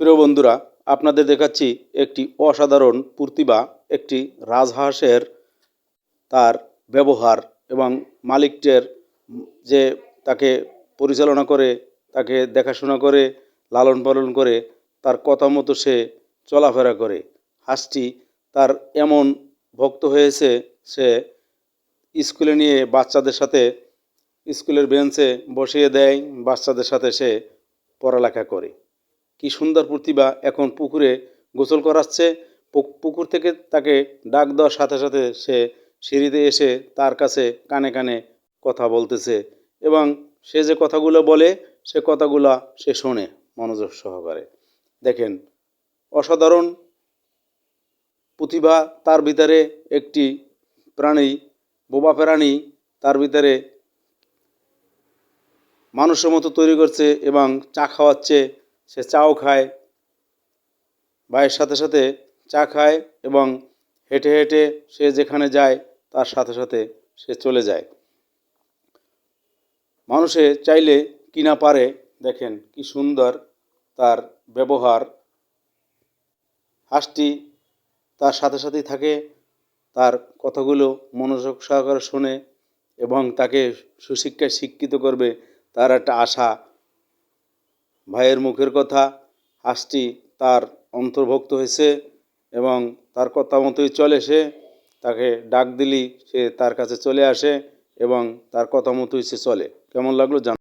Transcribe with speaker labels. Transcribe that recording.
Speaker 1: প্রিয় বন্ধুরা, আপনাদের দেখাচ্ছি একটি অসাধারণ প্রতিভা, একটি রাজহাঁসের তার ব্যবহার এবং মালিকটের যে তাকে পরিচালনা করে, তাকে দেখাশোনা করে, লালন পালন করে, তার কথা মতো সে চলাফেরা করে। হাঁসটি তার এমন ভক্ত হয়েছে, সে স্কুলে নিয়ে বাচ্চাদের সাথে স্কুলের বেঞ্চে বসিয়ে দেয়, বাচ্চাদের সাথে সে পড়ালেখা করে। কি সুন্দর প্রতিভা এখন পুকুরে গোসল করাচ্ছে। পুকুর থেকে তাকে ডাক দেওয়ার সাথে সাথে সে সিঁড়িতে এসে তার কাছে কানে কানে কথা বলতেছে এবং সে যে কথাগুলো বলে, সে কথাগুলো সে শোনে মনোযোগ সহকারে। দেখেন, অসাধারণ প্রতিভা তার ভিতরে একটি প্রাণী, বোবা প্রাণী তার ভিতরে মানুষের মতো তৈরি করছে এবং চা খাওয়াচ্ছে। সে চাও খায়, ভাইয়ের সাথে সাথে চা খায় এবং হেঁটে হেঁটে সে যেখানে যায়, তার সাথে সাথে সে চলে যায়। মানুষে চাইলে কি না পারে, দেখেন কি সুন্দর তার ব্যবহার। হাঁসটি তার সাথে সাথেই থাকে, তার কথাগুলো মনোযোগ সহকারে শোনে এবং তাকে সুশিক্ষায় শিক্ষিত করবে, তার একটা আশা ভাইয়ের মুখের কথা, হাঁসটি তার অন্তর্ভুক্ত হয়েছে এবং তার কথা মতোই চলে সে। তাকে ডাক দিলি সে তার কাছে চলে আসে এবং তার কথা মতোই সে চলে। কেমন লাগল জান